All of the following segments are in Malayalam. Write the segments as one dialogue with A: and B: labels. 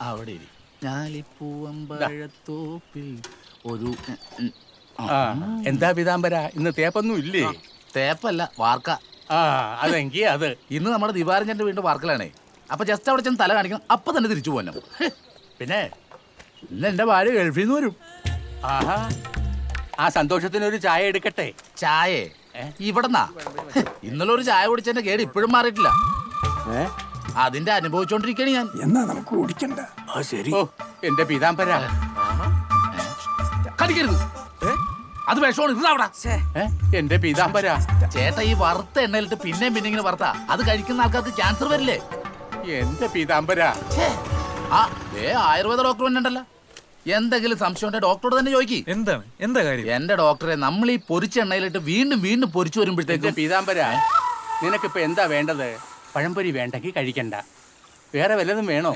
A: അവിടെ ഇരി. ഞാലിപ്പൂവമ്പഴത്തോപ്പിൽ ഒരു.
B: ആ. എന്താ പീതാംബര ഇന്ന് തേപ്പൊന്നും ഇല്ലേ?
A: തേപ്പല്ല വാർക്ക.
B: ആ അതെങ്കി അത്.
A: ഇന്ന് നമ്മുടെ ദിവാരഞ്ചന്റെ വീണ്ടും വാർക്കലാണേ. അപ്പൊ ജസ്റ്റ് അവിടെ ചെന്ന് തല കാണിക്കണം. അപ്പൊ തന്നെ തിരിച്ചു പോകണം പിന്നെ ഇന്ന് എന്റെ ഭാര്യ ഗൾഫിൽ നിന്ന് വരും.
B: ആഹാ. ആ സന്തോഷത്തിന് ഒരു ചായ എടുക്കട്ടെ?
A: ചായ? ഇവിടെന്നാ? ഇന്നലെ ഒരു ചായ കുടിച്ചെന്റെ കേട് ഇപ്പോഴും മാറിയിട്ടില്ല. അതിന്റെ അനുഭവിച്ചോണ്ടിരിക്കണ ഞാൻ.
C: എന്നാ നമുക്ക് കുടിക്കണ്ട? ആ ശരി.
B: എന്റെ പീതാംബര
A: കടിക്കരുത്. അത് വിഷമാണ്. ഇത് അവിടെ.
B: ഏ, എന്റെ പീതാംബര
A: ചേട്ട ഈ വറുത്ത എണ്ണയിലിട്ട് പിന്നെയും പിന്നെ ഇങ്ങനെ വറുത്ത. അത് കഴിക്കുന്ന ആൾക്കാർക്ക് ക്യാൻസർ വരില്ലേ?
B: എന്റെ പീതാംബര.
A: ആ ഏ ആയുർവേദ ഡോക്ടർ തന്നെ ഉണ്ടല്ലോ എന്തെങ്കിലും സംശയം ഉണ്ടെങ്കിൽ ഡോക്ടറോട് തന്നെ ചോദിക്കി.
D: എന്താണ്? എന്താ കാര്യം?
A: എന്റെ ഡോക്ടറെ നമ്മൾ ഈ പൊരിച്ച എണ്ണയിലിട്ട് വീണ്ടും വീണ്ടും പൊരിച്ചു വരുമ്പോഴത്തേക്ക്
B: പീതാംബര നിനക്കിപ്പോ എന്താ വേണ്ടത്? പഴംപൊരി വേണ്ടെങ്കിൽ കഴിക്കണ്ട. വേറെ വല്ലതും വേണോ?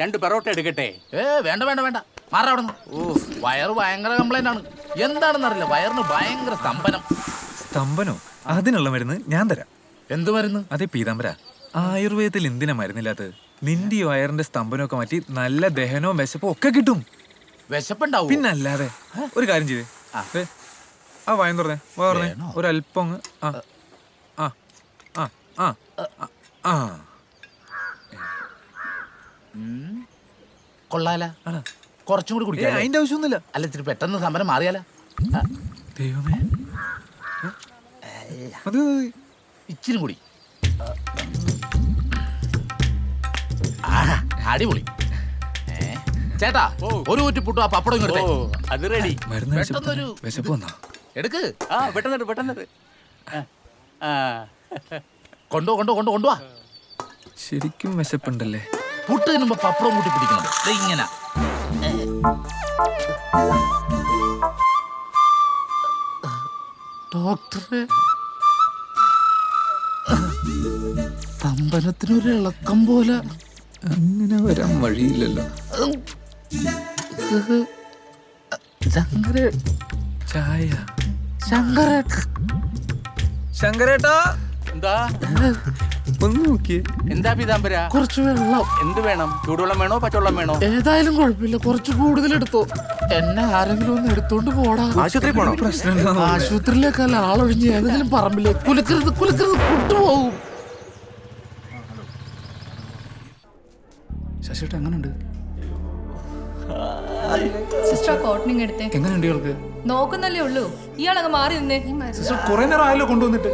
B: രണ്ട് പെറോട്ട എടുക്കട്ടെ.
A: ഏ വേണ്ട വേണ്ട വേണ്ട. മാറ അവിടെ ഓ വയറ് ഭയങ്കര കംപ്ലൈന്റ് ആണ്. എന്താണെന്ന് എന്താണെന്നറിയില്ല വയറിന് ഭയങ്കര സ്തംഭനം.
D: സ്തംഭനോ? അതിനുള്ള മരുന്ന് ഞാൻ തരാം.
A: എന്ത് മരുന്ന്?
D: അതെ പീതാംബര. ആയുർവേദത്തിൽ എന്തിനാ മരുന്നില്ലാത്തത്? നിന്റെ ഈ വയറിന്റെ സ്തംഭനമൊക്കെ മാറ്റി നല്ല ദഹനവും വിശപ്പും ഒക്കെ കിട്ടും.
A: വിശപ്പുണ്ടാവും?
D: പിന്നല്ലാതെ ഒരു കാര്യം ചെയ്തേ ആ. വായം തുറന്നേ വാ തുറന്നേ? ഒരല്പം അങ്ങ് ആ ആ ആ ആ ആ,
A: കൊള്ളാലാ. കുറച്ചും കൂടി കുടിക്കാം
D: അതിന്റെ ആവശ്യമൊന്നുമില്ല.
A: അല്ല ഇത്തിരി പെട്ടെന്ന് സമരം മാറിയാല?
D: ദൈവമേ. അത്.
A: ഇച്ചിരി കൂടി. ആ. അടിപൊളി. ചേട്ടാ ഒരു കുറ്റി പുട്ടു ആ പപ്പടം ഇങ്ങോട്ട്
B: ഓ അത് റെഡി
D: മരുന്ന് കഴിച്ചപ്പോ
A: പെട്ടെന്നൊരു
D: വിശപ്പ് വന്നാ?
A: എടുക്ക്.
B: ആ
A: കൊണ്ടോ കൊണ്ടോ കൊണ്ടോ കൊണ്ടുവാ.
D: ശരിക്കും വിശപ്പുണ്ടല്ലേ?
A: പുട്ട് തിന്നുമ്പോ പപ്പടം കൂട്ടി പിടിക്കണം. ദേ ഇങ്ങനെ. ഡോക്ടറെ. സ്തംഭനത്തിനൊരു ഇളക്കം പോലെ.
D: അങ്ങനെ വരാൻ വഴിയില്ലല്ലോ.
A: ശങ്കര
D: ചായ. ശങ്കരേട്ടാ.
B: എന്താ?
D: ഒന്ന് നോക്കിയേ.
B: എന്താ പീതാംബര?
A: കുറച്ച് വെള്ളം.
B: എന്ത് വേണം? ചൂടുവെള്ളം വേണോ? പച്ചവെള്ളം വേണോ?
A: ഏതായാലും കുഴപ്പമില്ല. കുറച്ച് കൂടുതൽ എടുത്തോ എന്നെ ആരെങ്കിലും ഒന്ന് എടുത്തോണ്ട് പോടാ.
C: ആശുപത്രി പോണോ?
D: പ്രശ്നം
A: ആശുപത്രിയിലേക്കല്ല ആളൊഴിഞ്ഞ് ഏതെങ്കിലും പറമ്പിലേക്ക് കുലുക്കരുത് കുലുക്കരുത് കുട്ടുപോകും ശശിട്ട് എങ്ങനെയുണ്ട്
E: സിസ്റ്റർ കോട്ടണിങ് എടുത്തേ.
A: എങ്ങനെയുണ്ട് ഇയാൾക്ക്?
E: നോക്കുന്നല്ലേ ഉള്ളൂ. ഇയാളങ്ങ് മാറി നിന്നേ.
C: സിസ്റ്റർ കുറെ നേരം ആയല്ലോ കൊണ്ടുവന്നിട്ട്.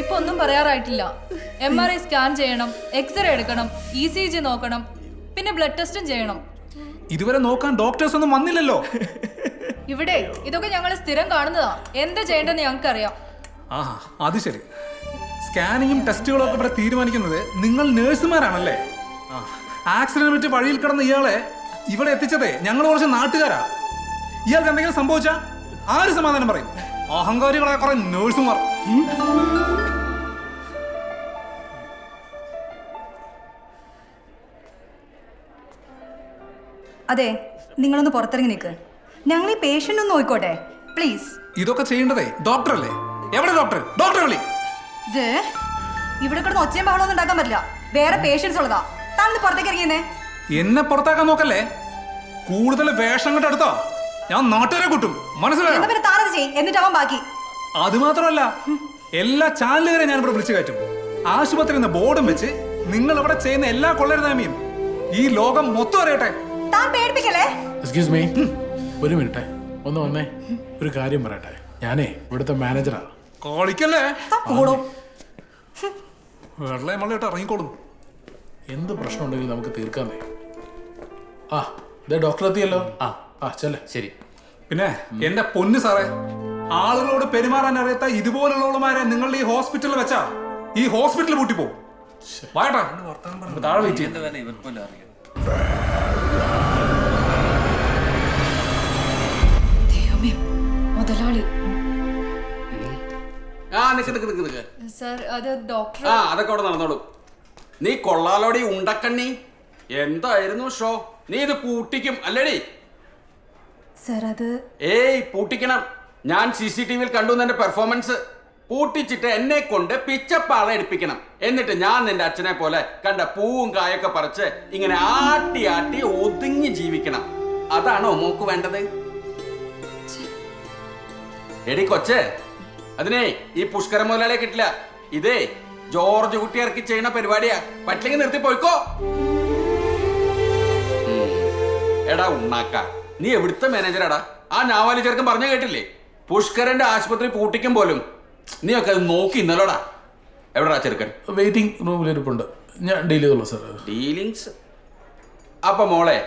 E: ഇപ്പൊ ഒന്നും പറയാറായിട്ടില്ല. എം ആർ ഐ സ്കാൻ ചെയ്യണം എക്സ്റേ എടുക്കണം ഇ സി ജി നോക്കണം പിന്നെ ബ്ലഡ് ടെസ്റ്റും ചെയ്യണം.
C: ഇതുവരെ നോക്കാൻ ഡോക്ടേഴ്സ് ഒന്നും വന്നില്ലല്ലോ.
E: ഇവിടെ ഇതൊക്കെ ഞങ്ങൾ സ്ഥിരം കാണുന്നതാ. എന്താ ചെയ്യേണ്ടതെന്ന് ഞങ്ങൾക്കറിയാം.
C: ആ അത് ശരി. സ്കാനിങ്ങും ടെസ്റ്റുകളും ഒക്കെ ഇവിടെ തീരുമാനിക്കുന്നത് നിങ്ങൾ നേഴ്സുമാരാണല്ലേ ആക്സിഡന്റ് പറ്റി വഴിയിൽ കിടന്ന ഇയാളെ ഇവിടെ എത്തിച്ചതേ ഞങ്ങൾ കുറച്ച് നാട്ടുകാരാ. ഇയാൾക്ക് എന്തെങ്കിലും സംഭവിച്ചാ ആര് സമാധാനം പറയും? അഹങ്കാരികളായ കുറെ നേഴ്സുമാർ.
F: അതെ നിങ്ങളൊന്ന് പുറത്തിറങ്ങി നിൽക്ക് ഞങ്ങൾ ഈ പേഷ്യന്റ് ഒന്ന് നോക്കോട്ടെ പ്ലീസ്
C: ഇതൊക്കെ ചെയ്യേണ്ടതേ ഡോക്ടർ അല്ലേ? എവിടെ ഡോക്ടർ ഡോക്ടർ വിളി.
F: ഇവിടെ കിടന്ന് ഒച്ചയും ബഹളമൊന്നും ഉണ്ടാക്കാൻ പറ്റില്ല. വേറെ പേഷ്യൻസ് ഉള്ളതാ. താങ്കൾ പുറത്തേക്ക് ഇറങ്ങിയെന്നേ?
C: എന്നെ പുറത്താക്കാൻ നോക്കല്ലേ? കൂടുതൽ വേഷം കൊണ്ട് എടുത്തോ? ഞാൻ നാട്ടുകാരെ കൂട്ടും. മനസ്സിലായോ?
F: എന്നാ പിന്നെ താനത് ചെയ് എന്നിട്ടാവാൻ ബാക്കി.
C: അത് മാത്രമല്ല എല്ലാ ചാനലുകാരെ ഞാൻ ഇവിടെ വിളിച്ചു കയറ്റും. ആശുപത്രി എന്ന ബോർഡും വെച്ച് നിങ്ങൾ ഇവിടെ ചെയ്യുന്ന എല്ലാ കൊള്ളരുതാമിയും ഈ ലോകം മൊത്തം അറിയട്ടെ.
F: താൻ പേടിപ്പിക്കല്ലേ?
G: എക്സ്ക്യൂസ് മീ ഒരു മിനിറ്റ്. ഒന്ന് വന്നേ. ഒരു കാര്യം പറയട്ടെ. ഞാനേ ഇവിടുത്തെ മാനേജറാ
C: കളിക്കല്ലേ?
F: താൻ പോടോ
C: വെള്ളം മള്ളിട്ട് ഇറങ്ങിക്കോളും.
G: എന്ത് പ്രശ്നം ഉണ്ടെങ്കിലും നമുക്ക് തീർക്കാന്നേ ആ ഇതേ ഡോക്ടർ എത്തിയല്ലോ ആ. ആ ചെല്ലേ.
B: ശരി.
C: പിന്നെ എന്റെ പൊന്ന് സാറേ ആളുകളോട് പെരുമാറാൻ അറിയാത്ത ഇതുപോലുള്ളവളുമാരെ നിങ്ങളുടെ ഈ ഹോസ്പിറ്റലിൽ വെച്ചാ ഈ ഹോസ്പിറ്റൽ പൂട്ടിപ്പോ പോകും താഴെ വെയിറ്റ് ചെയ്യാം.
E: ദൈവമേ മുതലാളി.
H: ആ നിക്ക് നിക്ക് നിക്ക് നിക്ക്.
E: സർ അത് ഡോക്ടർ
H: ആ അതൊക്കെ അവിടെ നടന്നോളൂ. നീ കൊള്ളാലോടി ഉണ്ടക്കണ്ണി. എന്തായിരുന്നു ഷോ? നീ ഇത് പൂട്ടിക്കും അല്ലേടി.
F: സർ അത്
H: ഏയ് പൂട്ടിക്കണം. ഞാൻ സി സി ടി വിയിൽ കണ്ടു എന്റെ പെർഫോമൻസ് പൂട്ടിച്ചിട്ട് എന്നെ കൊണ്ട് പിച്ചപ്പാള എടുപ്പിക്കണം. എന്നിട്ട് ഞാൻ നിന്റെ അച്ഛനെ പോലെ കണ്ട പൂവും കായൊക്കെ പറിച്ച് ഇങ്ങനെ ആട്ടി ആട്ടി ഒതുങ്ങി ജീവിക്കണം. അതാണോ മോക്ക് വേണ്ടത്? എടി കൊച്ചേ അതിനെ ഈ പുഷ്കര മുതലാളിയെ കിട്ടില്ല. ഇതേ ജോർജ് കുട്ടി ഇറക്കി ചെയ്യുന്ന പരിപാടിയാ. പറ്റില്ലെങ്കിൽ നിർത്തി പോയിക്കോ. എടാ ഉണ്ണാക്ക നീ എവിടുത്തെ മാനേജറാടാ ആ നാവാലി ചെറുക്കൻ പറഞ്ഞ കേട്ടില്ലേ? പുഷ്കരന്റെ ആശുപത്രി പൂട്ടിക്കും പോലും. നീ ഒക്കെ അത് നോക്കി ഇന്നലോടാ എവിടെടാ ചെറുക്കൻ?
G: വെയിറ്റിംഗ് റൂമിലിരിപ്പുണ്ട് ഞാൻ ഡീൽ ചെയ്തോളൂ സാർ
H: ഡീലിങ്സ് അപ്പൊ മോളെ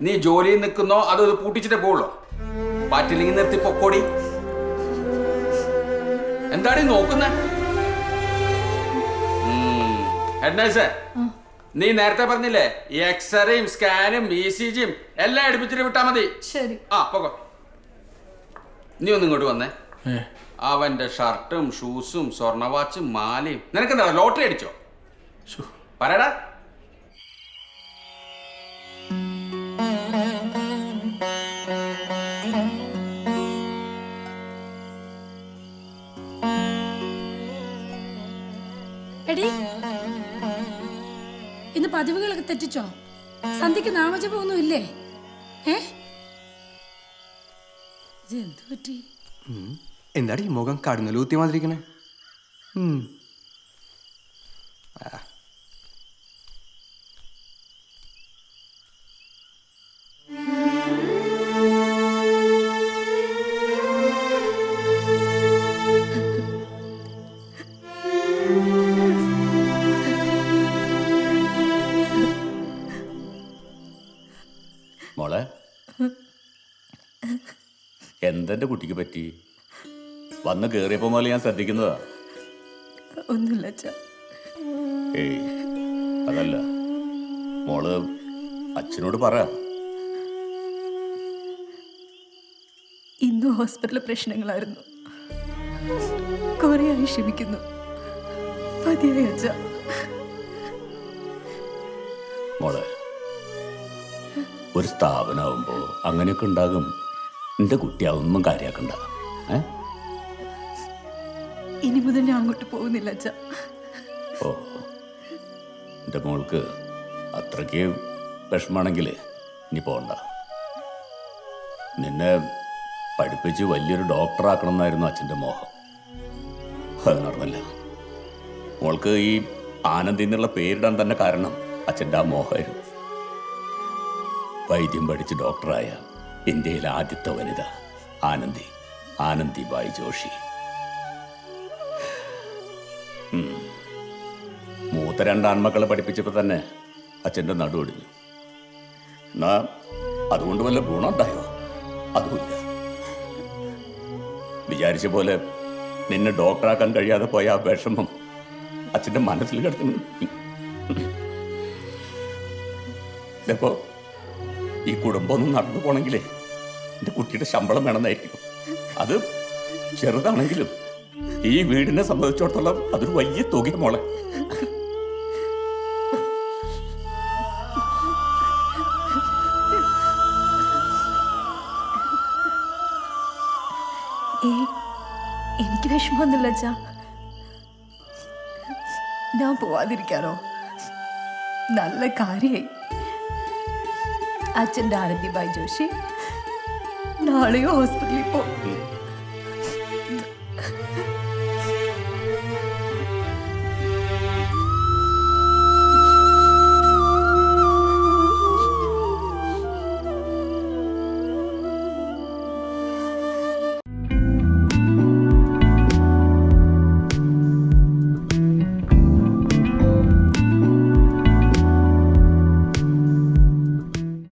H: നീ ജോലിയിൽ നിൽക്കുന്നോ അതോ ഇത് പൂട്ടിച്ചിട്ടേ പോവുള്ളോ? പറ്റില്ലെങ്കിൽ നിർത്തി പൊക്കോടി. എന്താണ് നോക്കുന്നേ? ഹെഡ് നഴ്സേ നീ നേരത്തെ പറഞ്ഞില്ലേ ഈ എക്സ്റേയും സ്കാനും ഇ സി ജിയും എല്ലാം എടുപ്പിച്ചിട്ട് വിട്ടാ മതി.
E: ശരി.
H: ആ പോകോ. നീ ഒന്ന് ഇങ്ങോട്ട് വന്നേ. അവന്റെ ഷർട്ടും ഷൂസും സ്വർണ വാച്ചും മാലയും. നിനക്കെന്താ ലോട്ടറി അടിച്ചോ. പറയടാ.
I: പതിവുകളൊക്കെ തെറ്റിച്ചോ? സന്ധ്യക്ക് നാമജപമൊന്നും ഇല്ലേ
J: എന്താടി മുഖം കടുന്നലൂത്തി മാതിരിക്കണേ?
K: എന്തെന്റെ കുട്ടിക്ക് പറ്റി? വന്ന് കേറിയപ്പോ മുതൽ ഞാൻ ശ്രദ്ധിക്കുന്നതാ.
F: ഒന്നുമില്ല
K: ഏയ് അതല്ല. മോൾ അച്ഛനോട് പറ.
F: ഇന്നും ഹോസ്പിറ്റൽ പ്രശ്നങ്ങളായിരുന്നു. കുറേയായി ക്ഷമിക്കുന്നു. മതിയായി അച്ഛാ.
K: മോളെ ഒരു സ്ഥാപനമാകുമ്പോ അങ്ങനെയൊക്കെ ഉണ്ടാകും. നിന്റെ കുട്ടി അതൊന്നും കാര്യാക്കണ്ട. ഏ?
F: ഇനി മുതൽ ഞാൻ അങ്ങോട്ട് പോകുന്നില്ല അച്ഛാ.
K: ഓ എന്റെ മോൾക്ക് അത്രയ്ക്ക് വിഷമാണെങ്കിൽ ഇനി പോണ്ട. നിന്നെ പഠിപ്പിച്ച് വലിയൊരു ഡോക്ടറാക്കണം എന്നായിരുന്നു അച്ഛന്റെ മോഹം. അത് നടന്നില്ല. മോൾക്ക് ഈ ആനന്ദി എന്നുള്ള പേരിടാൻ തന്നെ കാരണം അച്ഛന്റെ ആ മോഹമായിരുന്നു. വൈദ്യം പഠിച്ച് ഡോക്ടറായ ഇന്ത്യയിലെ ആദ്യത്തെ വനിത ആനന്ദി ആനന്ദി ബായ് ജോഷി. മൂത്ത രണ്ട് ആൺമക്കളെ പഠിപ്പിച്ചപ്പോൾ തന്നെ അച്ഛന്റെ നടുവൊടിഞ്ഞു എന്നാ അതുകൊണ്ട് വല്ല ഗുണമുണ്ടായോ? അതുമില്ല. വിചാരിച്ച പോലെ നിന്നെ ഡോക്ടറാക്കാൻ കഴിയാതെ പോയ ആ വിഷമം അച്ഛന്റെ മനസ്സിൽ കിടക്കുന്നു. ഇതപ്പോ ഈ കുടുംബം നടന്നു പോണെങ്കിലേ എന്റെ കുട്ടിയുടെ ശമ്പളം വേണമെന്നായിരിക്കും. അത് ചെറുതാണെങ്കിലും ഈ വീടിനെ സംബന്ധിച്ചിടത്തോളം അതൊരു വലിയ തുക മോളെ.
F: എനിക്ക് വിഷമമൊന്നുമില്ല അച്ഛാ. ഞാൻ പോവാതിരിക്കാനോ? നല്ല കാര്യായി. അച്ഛന്റെ ആനന്ദിബായ് ജോഷി. നാളെയോ ഹോസ്പിറ്റലിൽ പോ.